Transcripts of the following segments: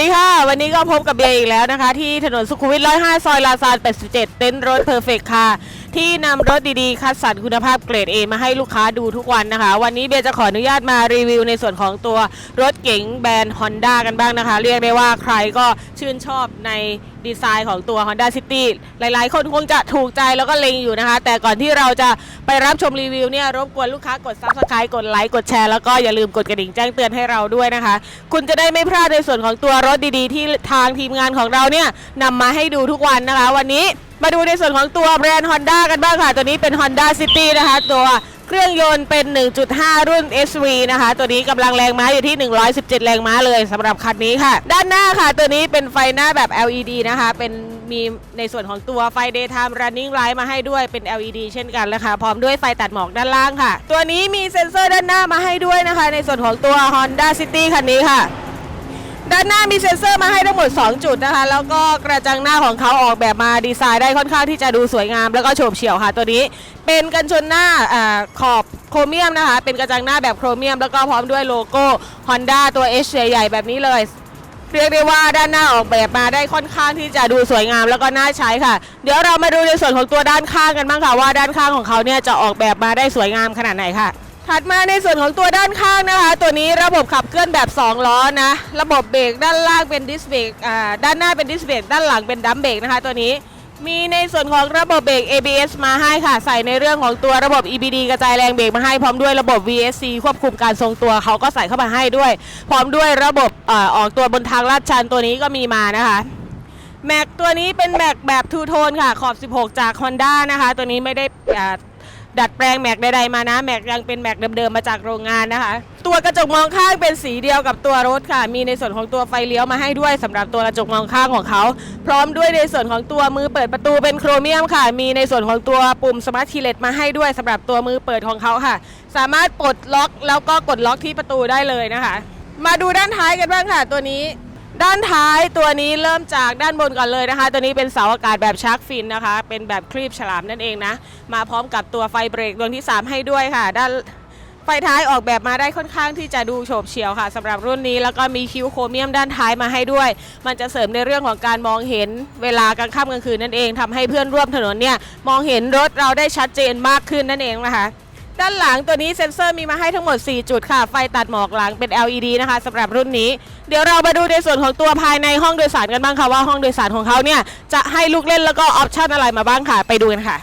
สวัสดีค่ะ วันนี้ก็พบกับเบียร์อีกแล้วนะคะ ที่ถนนสุขุมวิท105 ซอยลาซาน 87 เต็นท์รถเพอร์เฟกค่ะที่นำรถดีๆ คัดสรรคุณภาพเกรด A มาให้ลูกค้าดูทุกวันนะคะ วันนี้เบียร์จะขออนุญาตมารีวิวในส่วนของตัวรถเก๋งแบรนด์ Honda กันบ้างนะคะ เรียกได้ว่าใครก็ชื่นชอบในดีไซน์ของตัว Honda City หลายๆ คนคงจะถูกใจแล้วก็เล็งอยู่นะคะ แต่ก่อนที่เราจะไปรับชมรีวิวเนี่ยรบกวนลูกค้ากด Subscribe กดไลค์กดแชร์แล้วก็อย่าลืมกดกระดิ่งแจ้งเตือนให้เราด้วยนะคะ คุณจะได้ไม่พลาดในส่วนของตัวรถดีๆ ที่ทางทีมงานของเราเนี่ยนำมาให้ดูทุกวันนะคะ วันนี้ มาดูในส่วนของตัวแบรนด์ Honda กันบ้างค่ะ ตัวนี้เป็น Honda City นะคะ ตัวเครื่องยนต์เป็น 1.5 รุ่น SV นะคะ ตัวนี้กำลังแรงม้าอยู่ที่ 117 แรงม้าเลยสำหรับคันนี้ค่ะ ด้านหน้าค่ะ ตัวนี้เป็นไฟหน้าแบบ LED นะคะ เป็นมีในส่วนของตัวไฟ daytime running light มาให้ด้วยเป็น LED เช่นกันนะคะ พร้อมด้วยไฟตัดหมอกด้านล่างค่ะ ตัวนี้มีเซ็นเซอร์ด้านหน้ามาให้ด้วยนะคะ ในส่วนของตัว Honda City คันนี้ค่ะ ด้านหน้ามีเซ็นเซอร์มาให้ทั้งหมด 2 จุดนะคะ แล้วก็กระจังหน้าของเขาออกแบบมาดีไซน์ได้ค่อนข้างที่จะดูสวยงาม แล้วก็โฉบเฉี่ยวค่ะตัวนี้ เป็นกันชนหน้าอขอบโครเมียมนะคะ เป็นกระจังหน้าแบบโครเมียม แล้วก็พร้อมด้วยโลโก้ Honda ตัว H ใหญ่ๆแบบนี้เลย เรียกได้ว่าด้านหน้าออกแบบมาได้ค่อนข้างที่จะดูสวยงามแล้วก็น่าใช้ค่ะ เดี๋ยวเรามาดูในส่วนของตัวด้านข้างกันบ้างค่ะว่าด้านข้างของเขาเนี่ยจะออกแบบมาได้สวยงามขนาดไหนค่ะ ถัดมาในส่วนของตัวด้านข้างนะคะ ตัวนี้ระบบขับเคลื่อนแบบ 2 ล้อนะ ระบบเบรกด้านล่างเป็นดิสเบรกอ่าด้านหน้าเป็นดิสเบรกด้านหลังเป็นดัมเบรกนะคะ ตัวนี้มีในส่วนของระบบเบรก ABS มาให้ค่ะ ใส่ในเรื่องของตัวระบบ EBD กระจายแรงเบรกมาให้พร้อมด้วยระบบ VSC ควบคุมการทรงตัวเขาก็ใส่เข้ามาให้ด้วย พร้อมด้วยระบบออออกตัวบนทางลาดชันตัวนี้ก็มีมานะคะแม็กตัวนี้เป็นแม็กแบบทูโทนค่ะขอบ 16 จาก Honda นะคะ ตัวนี้ไม่ได้ ดัดแปลงแม็กใดๆมานะ แม็กยังเป็นแม็กเดิมๆมาจากโรงงานนะคะ ตัวกระจกมองข้างเป็นสีเดียวกับตัวรถค่ะ มีในส่วนของตัวไฟเลี้ยวมาให้ด้วยสำหรับตัวกระจกมองข้างของเขา พร้อมด้วยในส่วนของตัวมือเปิดประตูเป็นโครเมียมค่ะ มีในส่วนของตัวปุ่มสมาร์ทคีเลตมาให้ด้วยสำหรับตัวมือเปิดของเขาค่ะ สามารถปลดล็อกแล้วก็กดล็อกที่ประตูได้เลยนะคะ มาดูด้านท้ายกันบ้างค่ะ ตัวนี้ ด้านท้ายตัวนี้เริ่มจากด้านบนก่อนเลยนะคะ ตัวนี้เป็นเสาอากาศแบบชาร์กฟินนะคะ เป็นแบบครีบฉลามนั่นเองนะ มาพร้อมกับตัวไฟเบรกดวงที่ 3 ให้ด้วยค่ะ ด้านไฟท้ายออกแบบมาได้ค่อนข้างที่จะดูโฉบเฉี่ยวค่ะสำหรับรุ่นนี้แล้วก็มีคิ้วโครเมียมด้านท้ายมาให้ด้วย มันจะเสริมในเรื่องของการมองเห็นเวลากลางค่ำกลางคืนนั่นเองทำให้เพื่อนร่วมถนนเนี่ยมองเห็นรถเราได้ชัดเจนมากขึ้นนั่นเองนะคะ ด้านหลังตัวนี้เซ็นเซอร์มีมาให้ทั้งหมด 4 จุดค่ะ ไฟตัดหมอกหลังเป็น LED นะคะสำหรับรุ่นนี้ เดี๋ยวเรามาดูในส่วนของตัวภายในห้องโดยสารกันบ้างค่ะ ว่าห้องโดยสารของเขาเนี่ยจะให้ลูกเล่นแล้วก็ออปชั่นอะไรมาบ้างค่ะ ไปดูกันค่ะ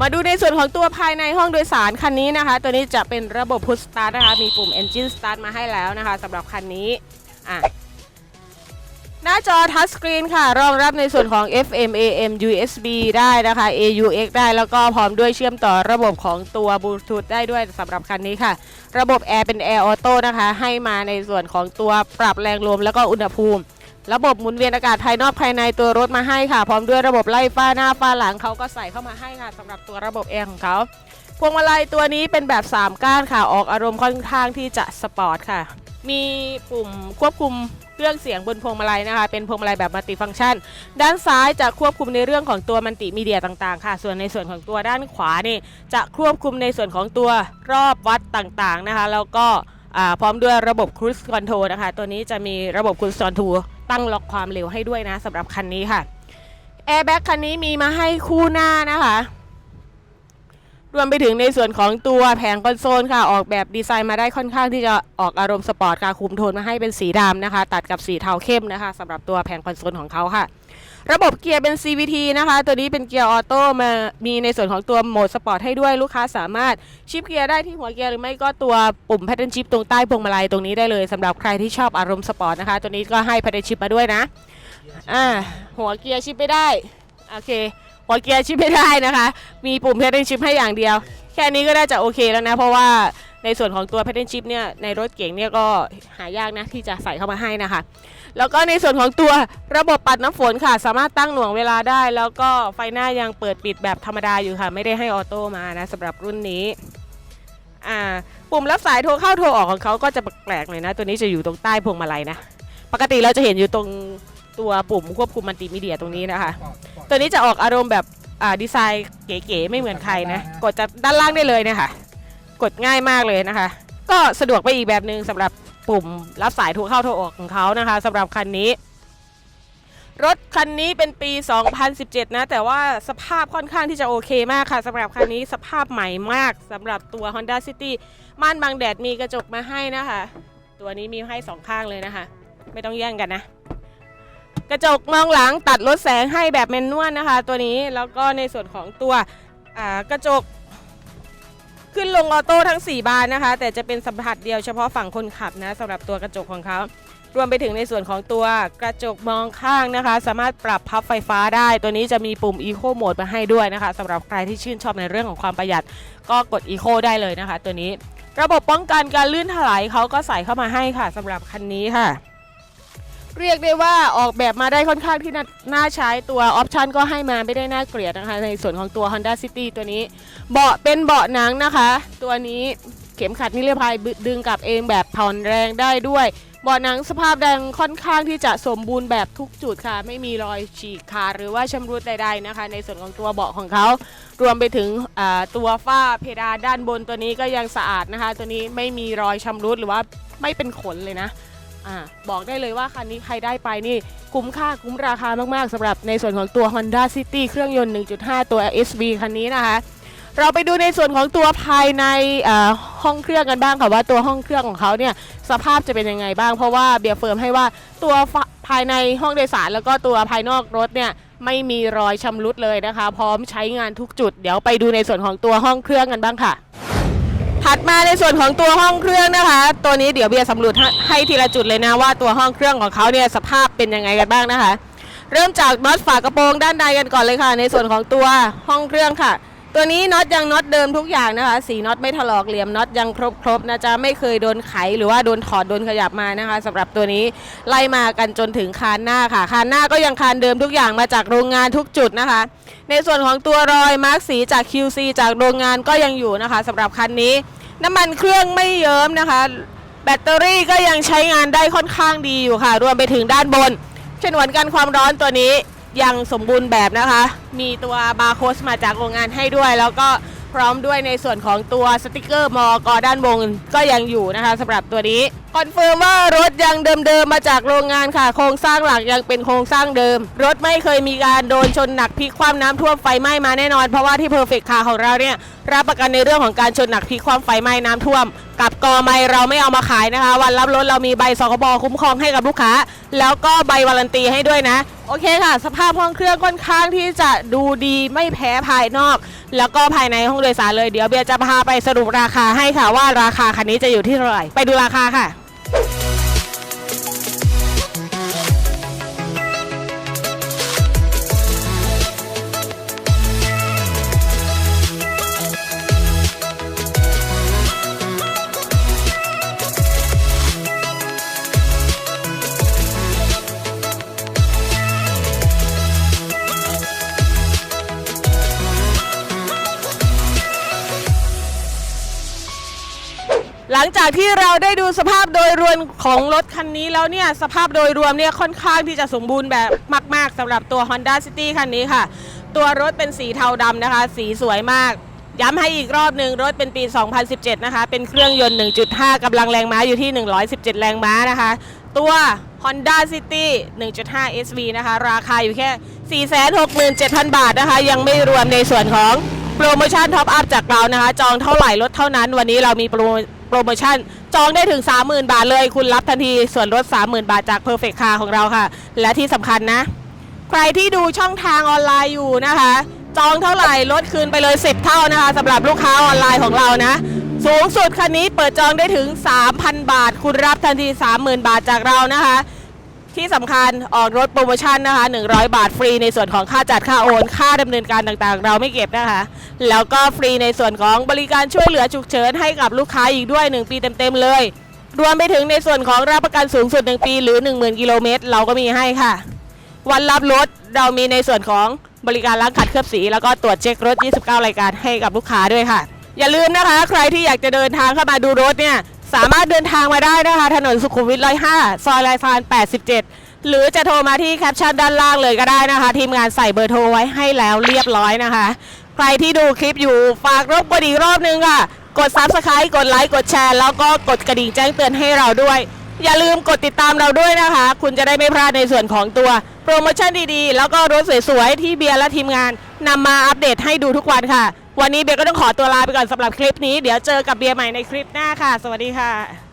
มาดูในส่วนของตัวภายในห้องโดยสารคันนี้นะคะ ตัวนี้จะเป็นระบบ Push Start นะคะ มีปุ่ม Engine Start มาให้แล้วนะคะสำหรับคันนี้อะ หน้าจอทัชสกรีนค่ะ รองรับในส่วนของ FM AM USB ได้นะคะ AUX ได้แล้วก็พร้อมด้วยเชื่อมต่อระบบของตัวบลูทูธได้ด้วยสำหรับคันนี้ค่ะ ระบบแอร์เป็นแอร์ออโต้นะคะ ให้มาในส่วนของตัวปรับแรงลมแล้วก็อุณหภูมิ ระบบหมุนเวียนอากาศภายนอกภายในตัวรถมาให้ค่ะ พร้อมด้วยระบบไล่ฟ้าหน้าฟ้าหลังเขาก็ใส่เข้ามาให้ค่ะสำหรับตัวระบบแอร์ของเขาพวงมาลัยตัวนี้เป็นแบบ 3 ก้านค่ะ ออกอารมณ์ค่อนข้างที่จะสปอร์ตค่ะ มีปุ่มควบคุม เครื่องเสียงบนพวงมาลัยนะคะ เป็นพวงมาลัยแบบมัลติฟังก์ชัน ด้านซ้ายจะควบคุมในเรื่องของตัวมัลติมีเดียต่างๆ ค่ะ ส่วนในส่วนของตัวด้านขวานี่จะควบคุมในส่วนของตัวรอบวัดต่างๆนะคะ แล้วก็พร้อมด้วยระบบ Cruise Control นะคะ ตัวนี้จะมีระบบ Cruise Control ตั้งล็อกความเร็วให้ด้วยนะสำหรับคันนี้ค่ะ Airbag คันนี้มีมาให้คู่หน้านะคะ รวมไปถึงในส่วนของตัวแผงคอนโซลค่ะ ออกแบบดีไซน์มาได้ค่อนข้างที่จะออกอารมณ์สปอร์ตค่ะ คุมโทนมาให้เป็นสีดำนะคะ ตัดกับสีเทาเข้มนะคะสำหรับตัวแผงคอนโซลของเขาค่ะ ระบบเกียร์เป็น CVT นะคะ ตัวนี้เป็นเกียร์ออโต้มามีในส่วนของตัวโหมดสปอร์ตให้ด้วยลูกค้าสามารถชิปเกียร์ได้ที่หัวเกียร์หรือไม่ก็ตัวปุ่มแพทเทิร์นชิปตรงใต้พวงมาลัยตรงนี้ได้เลยสำหรับใครที่ชอบอารมณ์สปอร์ตนะคะ ตัวนี้ก็ให้แพทเทิร์นชิปมาด้วยนะอ่าหัวเกียร์ชิปไม่ได้โอเค หัวเกียร์ชิปไม่ได้นะคะ มีปุ่ม pattern shift ให้อย่างเดียว แค่นี้ก็น่าจะโอเคแล้วนะ เพราะว่าในส่วนของตัว pattern shift เนี่ยในรถเก๋งเนี่ยก็หายากนะที่จะใส่เข้ามาให้นะคะ แล้วก็ในส่วนของตัวระบบปัดน้ำฝนค่ะ สามารถตั้งหน่วงเวลาได้ แล้วก็ไฟหน้ายังเปิดปิดแบบธรรมดาอยู่ค่ะ ไม่ได้ให้ออโต้มานะสำหรับรุ่นนี้อ่าปุ่มรับสายโทรเข้าโทรออกของเขาก็จะแปลกๆหน่อยนะ ตัวนี้จะอยู่ตรงใต้พวงมาลัยนะ ปกติเราจะเห็นอยู่ตรง ตัวปุ่มควบคุมมัลติมีเดียตรงนี้นะคะ ตัวนี้จะออกอารมณ์แบบดีไซน์เก๋ๆไม่เหมือนใครนะ กดจากด้านล่างได้เลยเนะคะกดง่ายมากเลยนะคะ ก็สะดวกไปอีกแบบหนึ่งสำหรับปุ่มรับสายโทรเข้าโทรออกของเขานะคะสำหรับคันนี้ รถคันนี้เป็นปี 2017 นะ แต่ว่าสภาพค่อนข้างที่จะโอเคมากค่ะสำหรับคันนี้สภาพใหม่มากสำหรับตัว Honda City ม่านบังแดดมีกระจกมาให้นะคะ ตัวนี้มีให้สองข้างเลยนะคะ ไม่ต้องแย่งกันนะ กระจกมองหลังตัดลดแสงให้แบบแมนนวลนะคะ ตัวนี้แล้วก็ในส่วนของตัวกระจกขึ้นลงออโต้ทั้ง 4 บานนะคะ แต่จะเป็นสัมผัสเดียวเฉพาะฝั่งคนขับนะสำหรับตัวกระจกของเขารวมไปถึงในส่วนของตัวกระจกมองข้างนะคะ สามารถปรับพับไฟฟ้าได้ ตัวนี้จะมีปุ่ม Eco Mode มาให้ด้วยนะคะสำหรับใครที่ชื่นชอบในเรื่องของความประหยัด ก็กด Eco ได้เลยนะคะ ตัวนี้ ระบบป้องกันการลื่นถลายเขาก็ใส่เข้ามาให้ค่ะสำหรับคันนี้ค่ะ เรียกได้ว่าออกแบบมาได้ค่อนข้างที่น่านาใช้ตัวออปชันก็ให้มาไม่ได้น่าเกลียดนะคะ ในส่วนของตัว Honda City ตัวนี้ เบาะเป็นเบาะหนังนะคะ ตัวนี้เข็มขัดนิรภัยดึงกลับเองแบบผ่อนแรงได้ด้วยเบาะหนังสภาพแดงค่อนข้างที่จะสมบูรณ์แบบทุกจุดค่ะ ไม่มีรอยฉีกขาดหรือว่าชำรุดใดๆนะคะ ในส่วนของตัวเบาะของเขา รวมไปถึงตัวฝ้าเพดานด้านบนตัวนี้ก็ยังสะอาดนะคะ ตัวนี้ไม่มีรอยชำรุดหรือว่าไม่เป็นขนเลยนะ อ่าบอกได้เลยว่าคันนี้ใครได้ไปนี่คุ้มค่าคุ้มราคามากๆสำหรับในส่วนของตัว Honda City เครื่องยนต์ 1.5 ตัว SV คันนี้นะคะ เราไปดูในส่วนของตัวภายในห้องเครื่องกันบ้างค่ะว่าตัวห้องเครื่องของเขาเนี่ยสภาพจะเป็นยังไงบ้าง เพราะว่าเบียร์เฟิร์มให้ว่าตัวภายในห้องโดยสารแล้วก็ตัวภายนอกรถเนี่ยไม่มีรอยชำรุดเลยนะคะ พร้อมใช้งานทุกจุด เดี๋ยวไปดูในส่วนของตัวห้องเครื่องกันบ้างค่ะ ถัดมาในส่วนของตัวห้องเครื่องนะคะ ตัวนี้เดี๋ยวเบียร์สำรวจให้ทีละจุดเลยนะว่าตัวห้องเครื่องของเขาเนี่ยสภาพเป็นยังไงกันบ้างนะคะ เริ่มจากน็อตฝากระโปรงด้านในกันก่อนเลยค่ะ ในส่วนของตัวห้องเครื่องค่ะ ตัวนี้น็อตยังน็อตเดิมทุกอย่างนะคะสีน็อตไม่ถลอกเหลี่ยมน็อตยังครบๆนะจ๊ะไม่เคยโดนไขหรือว่าโดนถอดโดนขยับมานะคะสำหรับตัวนี้ไล่มากันจนถึงคานหน้าค่ะ คานหน้าก็ยังคานเดิมทุกอย่างมาจากโรงงานทุกจุดนะคะ ในส่วนของตัวรอยมาร์กสีจาก QC จากโรงงานก็ยังอยู่นะคะสำหรับคันนี้ น้ำมันเครื่องไม่เยิ้มนะคะ แบตเตอรี่ก็ยังใช้งานได้ค่อนข้างดีอยู่ค่ะ รวมไปถึงด้านบนฉนวนกันความร้อนตัวนี้ ยังสมบูรณ์แบบนะคะ มีตัวบาร์โค้ดมาจากโรงงานให้ด้วย แล้วก็พร้อมด้วยในส่วนของตัวสติกเกอร์มอกด้านบนก็ยังอยู่นะคะสำหรับตัวนี้ คอนเฟิร์มว่ารถยังเดิมๆมาจากโรงงานค่ะ โครงสร้างหลักยังเป็นโครงสร้างเดิม รถไม่เคยมีการโดนชนหนักพลิกคว่ำน้ำท่วมไฟไหม้มาแน่นอน เพราะว่าที่ Perfect Car ของเราเนี่ยรับประกันในเรื่องของการชนหนักพลิกคว่ำไฟไหม้น้ำท่วม กับกอไม้เราไม่เอามาขายนะคะ วันรับรถเรามีใบสคบคุ้มครองให้กับลูกค้า แล้วก็ใบวารันตีให้ด้วยนะโอเคค่ะ สภาพห้องเครื่องค่อนข้างที่จะดูดีไม่แพ้ภายนอก แล้วก็ภายในห้องโดยสารเลยเดี๋ยวเบียร์จะพาไปสรุปราคาให้ค่ะว่าราคาคันนี้จะอยู่ที่เท่าไหร่ไปดูราคาค่ะ หลังจากที่เราได้ดูสภาพโดยรวมของรถคันนี้แล้วเนี่ยสภาพโดยรวมเนี่ยค่อนข้างที่จะสมบูรณ์แบบมาก ๆสำหรับตัว Honda City คันนี้ค่ะ ตัวรถเป็นสีเทาดำนะคะ สีสวยมาก ย้ำให้อีกรอบหนึ่งรถเป็นปี 2017 นะคะ เป็นเครื่องยนต์ 1.5กำลังแรงม้าอยู่ที่ 117 แรงม้านะคะ ตัว Honda City 1.5 SV นะคะ ราคาอยู่แค่ 467,000 บาทนะคะ ยังไม่รวมในส่วนของโปรโมชั่นท็อปอัพจากเรานะคะ จองเท่าไหร่ลดเท่านั้นวันนี้เรามีโปรโปรโมชั่น จองได้ถึง 30,000 บาทเลย คุณรับทันทีส่วนลด 30,000 บาทจาก Perfect Car ของเราค่ะ และที่สำคัญนะ ใครที่ดูช่องทางออนไลน์อยู่นะคะ จองเท่าไหร่ลดคืนไปเลย 10 เท่านะคะสำหรับลูกค้าออนไลน์ของเรานะ สูงสุดคันนี้เปิดจองได้ถึง 3,000 บาท คุณรับทันที 30,000 บาทจากเรานะคะ ที่สำคัญออกรถโปรโมชั่นนะคะ100 บาทฟรีในส่วนของค่าจัดค่าโอน ค่าดำเนินการต่างๆ เราไม่เก็บนะคะ แล้วก็ฟรีในส่วนของบริการช่วยเหลือฉุกเฉินให้กับลูกค้าอีกด้วย 1 ปีเต็มๆเลย รวมไปถึงในส่วนของรับประกันสูงสุด 1 ปีหรือ 10,000 กิโลเมตร เราก็มีให้ค่ะ วันรับรถเรามีในส่วนของบริการล้างขัดเคลือบสี แล้วก็ตรวจเช็ครถ 29 รายการให้กับลูกค้าด้วยค่ะ อย่าลืมนะคะ ใครที่อยากจะเดินทางเข้ามาดูรถเนี่ย สามารถเดินทางมาได้นะคะ ถนนสุขุมวิทร้อยห้ซอยลายฟาน87 หรือจะโทรมาที่แคปชั่นด้านล่างเลยก็ได้นะคะ ทีมงานใส่เบอร์โทรไว้ให้แล้วเรียบร้อยนะคะ ใครที่ดูคลิปอยู่ฝากรบกวนอีกรอบนึงค่ะ กดซับสไคร b e กดไลค์กดแชร์แล้วก็กดกระดิ่งแจ้งเตือนให้เราด้วย อย่าลืมกดติดตามเราด้วยนะคะ คุณจะได้ไม่พลาดในส่วนของตัว โปรโมชั่นดีๆ แล้วก็รถสวยๆที่เบียร์และทีมงานนำมาอัปเดตให้ดูทุกวันค่ะ วันนี้เบียร์ก็ต้องขอตัวลาไปก่อนสำหรับคลิปนี้ เดี๋ยวเจอกับเบียร์ใหม่ในคลิปหน้าค่ะ สวัสดีค่ะ